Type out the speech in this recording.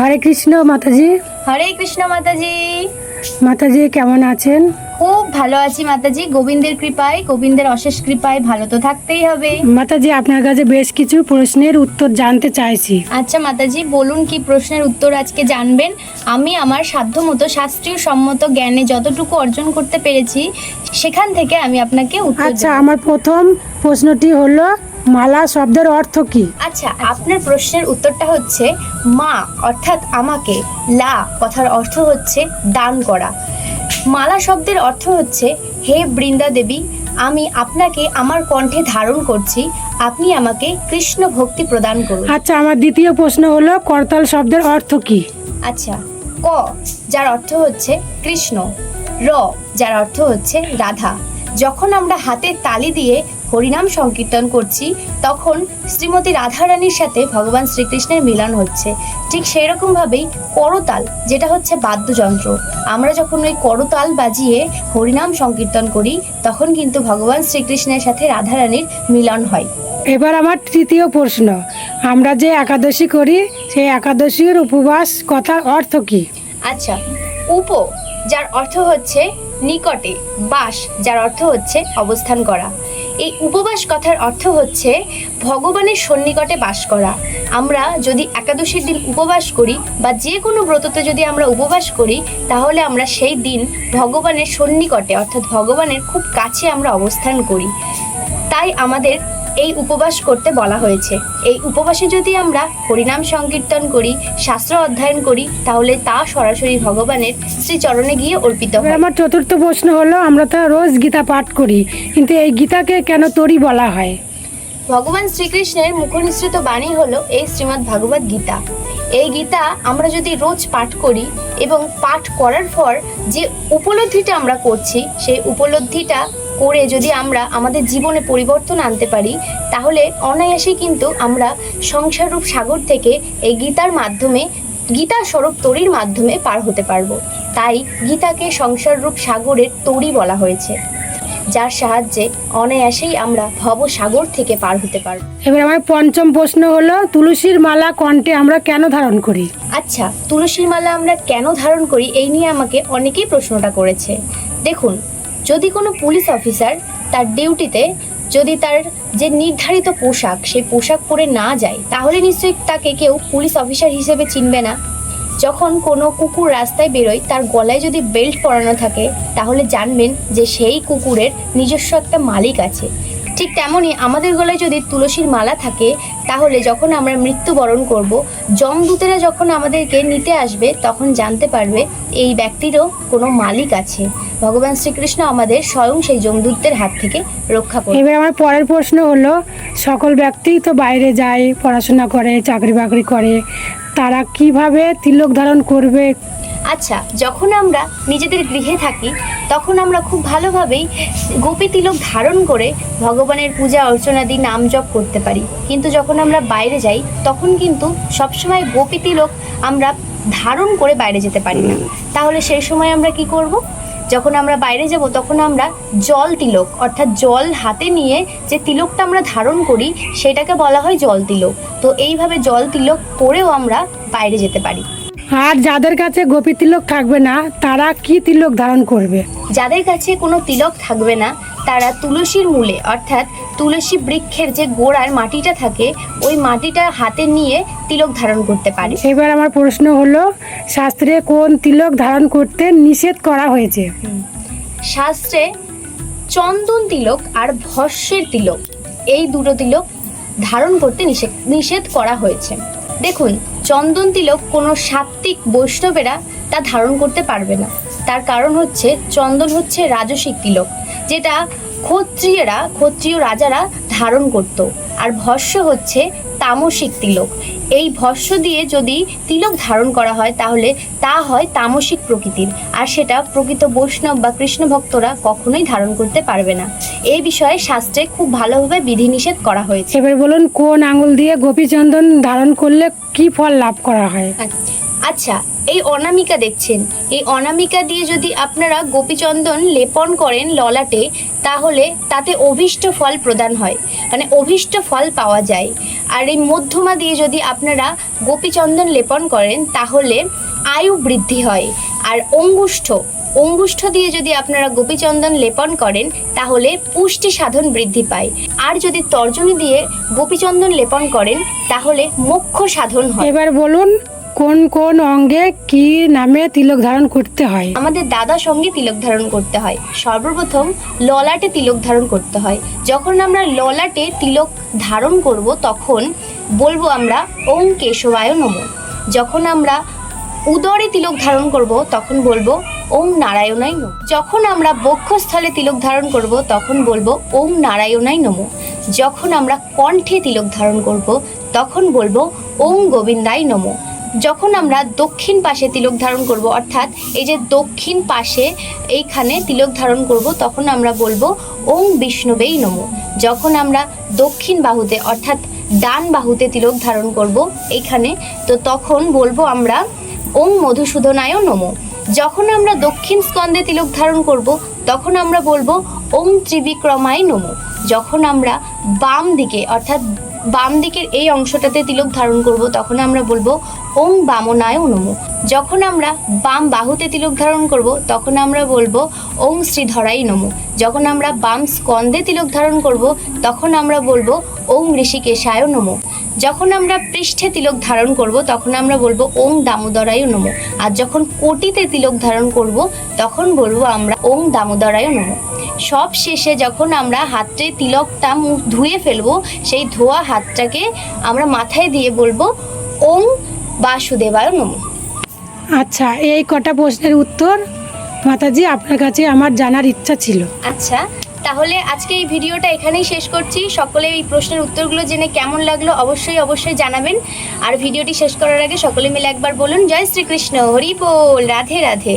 হরে কৃষ্ণ মাতাজি। হরে কৃষ্ণ মাতাজি। মাতাজি কেমন আছেন? খুব ভালো আছি মাতাজি। গোবিন্দের কৃপায় গোবিন্দের অশেষ কৃপায় ভালো তো থাকতেই হবে। মাতাজি আপনার কাছে বেশ কিছু প্রশ্নের উত্তর জানতে চাইছি। আচ্ছা মাতাজি বলুন কি প্রশ্নের উত্তর আজকে জানবেন? আমি আমার সাধ্যমতো শাস্ত্রীয় সম্মত জ্ঞানে যতটুকু অর্জন করতে পেরেছি সেখান থেকে আমি আপনাকে উত্তর আচ্ছা আমার প্রথম প্রশ্নটি হলো মালা শব্দের অর্থ কি? আচ্ছা আপনার প্রশ্নের উত্তরটা হচ্ছে মা অর্থাৎ আমাকে। লা কথার অর্থ হচ্ছে দান করা। মালা শব্দের অর্থ হচ্ছে হে বৃন্দা দেবী আমি আপনাকে আমার কণ্ঠে ধারণ করছি। আপনি আমাকে কৃষ্ণ ভক্তি প্রদান করুন। আচ্ছা আমার দ্বিতীয় প্রশ্ন হলো করতাল শব্দের অর্থ কি? আচ্ছা ক যার অর্থ হচ্ছে কৃষ্ণ। র যার অর্থ হচ্ছে রাধা। যখন আমরা হাতে তালি দিয়ে হরিনাম সংকীর্তন করছি তখন শ্রীমতী রাধারানীর সাথে ভগবান শ্রীকৃষ্ণের মিলন হচ্ছে। ঠিক সেই রকমভাবেই করতাল যেটা হচ্ছে বাদ্যযন্ত্র। আমরা যখন ওই করতাল বাজিয়ে হরিনাম সংকীর্তন করি তখন কিন্তু ভগবান শ্রীকৃষ্ণের সাথে রাধারানীর মিলন হয়। এবার আমার তৃতীয় প্রশ্ন। আমরা যে একাদশী করি সেই একাদশীর উপবাস কথার অর্থ কি? আচ্ছা উপ যার অর্থ হচ্ছে নিকটে, বাস, যার অর্থ হচ্ছে অবস্থান করা। এই উপবাস কথার অর্থ হচ্ছে ভগবানের সন্নিকটে বাস করা। আমরা যদি একাদশীর দিন উপবাস করি বা যে কোনো ব্রততে যদি আমরা উপবাস করি, তাহলে আমরা সেই দিন ভগবানের সন্নিকটে, অর্থাৎ ভগবানের খুব কাছে আমরা অবস্থান করি। তাই আমাদের এই উপবাস করতে বলা হয়েছে। এই উপবাসে যদি আমরা হরিনাম সংকীর্তন করি শাস্ত্র অধ্যয়ন করি তাহলে তা সরাসরি ভগবানের শ্রীচরণে গিয়ে অর্পিত হয়। আমার চতুর্থ প্রশ্ন হলো আমরা তো রোজ গীতা পাঠ করি কিন্তু এই গীতাকে কেন তরি বলা হয়? ভগবান শ্রীকৃষ্ণের মুখনিসৃত বাণী হলো এই শ্রীমদ্ ভাগবত গীতা। এই গীতা আমরা যদি রোজ পাঠ করি এবং পাঠ করার পর যে উপলব্ধিটা আমরা করছি সেই উপলব্ধিটা করে যদি আমরা আমাদের জীবনে পরিবর্তন আনতে পারি তাহলে অনায়াসেই কিন্তু আমরা সংসাররূপ সাগর থেকে এই গীতার মাধ্যমে গীতা স্বরূপ তরির মাধ্যমে পার হতে পারব। তাই গীতাকে সংসাররূপ সাগরের তরি বলা হয়েছে যার সাহায্যে অনায়াসেই আমরা ভবসাগর থেকে পার হতে পারব। এবার আমার পঞ্চম প্রশ্ন হলো তুলসীর মালা কণ্ঠে আমরা কেন ধারণ করি? আচ্ছা তুলসীর মালা আমরা কেন ধারণ করি এই নিয়ে আমাকে অনেকেই প্রশ্নটা করেছে। দেখুন যদি কোনো পুলিশ অফিসার তার ডিউটিতে যদি তার যে নির্ধারিত পোশাক সেই পোশাক পরে না যায়, তাহলে নিশ্চয়ই তাকে কেউ পুলিশ অফিসার হিসেবে চিনবে না। যখন কোনো কুকুর রাস্তায় বেরোয়, তার গলায় যদি বেল্ট পরানো থাকে, তাহলে জানবেন যে সেই কুকুরের নিজস্ব একটা মালিক আছে। ঠিক তেমনই আমাদের গলায় যদি তুলসীর মালা থাকে, তাহলে যখন আমরা মৃত্যুবরণ করব, যমদূতেরা যখন আমাদেরকে নিতে আসবে, তখন জানতে পারবে এই ব্যক্তিরও কোনো মালিক আছে। ভগবান শ্রীকৃষ্ণ আমাদের স্বয়ং সেই যমদূতদের হাত থেকে রক্ষা করবে এবার আমার পরের প্রশ্ন হলো, সকল ব্যক্তি তো বাইরে যায়, পড়াশোনা করে চাকরি বাকরি করে তারা কীভাবে তিলক ধারণ করবে? আচ্ছা যখন আমরা নিজেদের গৃহে থাকি, তখন আমরা খুব ভালোভাবেই গোপী তিলক ধারণ করে ভগবানের পূজা অর্চনাদি নাম জপ করতে পারি। কিন্তু যখন আমরা বাইরে যাই, তখন কিন্তু সবসময় গোপী তিলক আমরা ধারণ করে বাইরে যেতে পারি না। তাহলে সেই সময় আমরা কি করব? যখন আমরা বাইরে যাব তখন আমরা জল তিলক অর্থাৎ জল হাতে নিয়ে যে তিলকটা আমরা ধারণ করি সেটাকে বলা হয় জল তিলক। তো এইভাবে জল তিলক পরেও আমরা বাইরে যেতে পারি। আর যাদের কাছে গোপী তিলক থাকবে না তারা কি তিলক ধারণ করবে? যাদের কাছে কোনো তিলক থাকবে না তারা তুলসীর মূলে অর্থাৎ তুলসী বৃক্ষের যে গোড়ার মাটিটা থাকে ওই মাটিটা হাতে নিয়ে তিলক ধারণ করতে পারে। এবার আমার প্রশ্ন হলো শাস্ত্রে কোন তিলক ধারণ করতে নিষেধ করা হয়েছে? শাস্ত্রে চন্দন তিলক আর ভস্যের তিলক এই দুটো তিলক ধারণ করতে নিষেধ নিষেধ করা হয়েছে। দেখুন চন্দন তিলক কোনো সাত্ত্বিক বৈষ্ণবেরা তা ধারণ করতে পারবে না। তার কারণ হচ্ছে চন্দন হচ্ছে রাজসিক তিলক। যেটা ক্ষত্রিয়রা ক্ষত্রিয় রাজারা ধারণ করত। আর ভস্য হচ্ছে তামসিক তিলক। এই ভস্য দিয়ে যদি তিলক ধারণ করা হয় তাহলে তা হয় তামসিক প্রকৃতির। আর সেটা প্রকৃত বৈষ্ণব বা কৃষ্ণ ভক্তরা কখনোই ধারণ করতে পারবে না। এই বিষয়ে শাস্ত্রে খুব ভালোভাবে বিধিনিষেধ করা হয়েছে। এবার বলুন কোন আঙুল দিয়ে গোপীচন্দন ধারণ করলে কি ফল লাভ করা হয়? আচ্ছা এই অনামিকা দেখছেন। এই অনামিকা দিয়ে যদি আপনারা গোপীচন্দন লেপন করেন ললাটে, তাহলে তাতে অভীষ্ট ফল প্রদান হয়। মানে অভীষ্ট ফল পাওয়া যায়। আর এই মধ্যমা দিয়ে যদি আপনারা গোপীচন্দন লেপন করেন, তাহলে আয়ু বৃদ্ধি হয়। আর অঙ্গুষ্ঠ অঙ্গুষ্ঠ দিয়ে যদি আপনারা গোপীচন্দন লেপন করেন, তাহলে পুষ্টি সাধন বৃদ্ধি পায়। আর যদি তর্জনী দিয়ে গোপীচন্দন লেপন করেন, তাহলে মোক্ষ সাধন হয়। এবার বলুন কোন কোন অঙ্গে কি নামে তিলক ধারণ করতে হয়? আমাদের দাদা সঙ্গে তিলক ধারণ করতে হয়। সর্বপ্রথম ললাটে তিলক ধারণ করতে হয়। যখন আমরা ললাটে তিলক ধারণ করব, তখন বলব আমরা ওং কেশবায় নম। যখন আমরা উদরে তিলক ধারণ করব, তখন বলব ওম নারায়ণাই নম। যখন আমরা বক্ষস্থলে তিলক ধারণ করব, তখন বলব ওম নারায়ণাই নম। যখন আমরা কণ্ঠে তিলক ধারণ করব, তখন বলব ওম গোবিন্দাই নম। যখন আমরা দক্ষিণ পাশে তিলক ধারণ করব, অর্থাৎ এই যে দক্ষিণ পাশে এইখানে তিলক ধারণ করব, তখন আমরা বলব ওং বিষ্ণুবেই নম। যখন আমরা দক্ষিণ বাহুতে, অর্থাৎ ডান বাহুতে তিলক ধারণ করব এইখানে, তো তখন বলব আমরা ওং মধুসূদনায় নম। যখন আমরা দক্ষিণ স্কন্দে তিলক ধারণ করব, তখন আমরা বলব ওং ত্রিবিক্রমায় নম। যখন আমরা বাম দিকে, অর্থাৎ বাম দিকের এই অংশটাতে তিলক ধারণ করব, তখন আমরা বলব ওং বামনায় নম যখন আমরা বাম বাহুতে তিলক ধারণ করব, তখন আমরা বলব ওং শ্রীধরাই নম। যখন আমরা বাম স্কন্দে তিলক ধারণ করব, তখন আমরা বলব ওং ঋষিকেশায় নম। যখন আমরা পৃষ্ঠে তিলক ধারণ করব, তখন আমরা বলব ওং দামোদরায় নম। আর যখন কোটিতে তিলক ধারণ করব, তখন বলব আমরা ওং দামোদরায় নম। সব শেষে যখন আমরা হাতে তিলকটা মুখ ধুয়ে ফেলব সেই ধোয়া হাতটাকে আমরা মাথায় দিয়ে বলব ওং বাসুদেবায় নম। আচ্ছা এই কটা প্রশ্নের উত্তর মাতাজি আপনার কাছে আমার জানার ইচ্ছা ছিল। আচ্ছা তাহলে আজকে এই ভিডিওটা এখানেই শেষ করছি। সকলে এই প্রশ্নের উত্তরগুলো জেনে কেমন লাগল অবশ্যই অবশ্যই জানাবেন। আর ভিডিওটি শেষ করার আগে সকলে মিলে একবার বলুন জয় শ্রীকৃষ্ণ হরিপোল রাধে রাধে।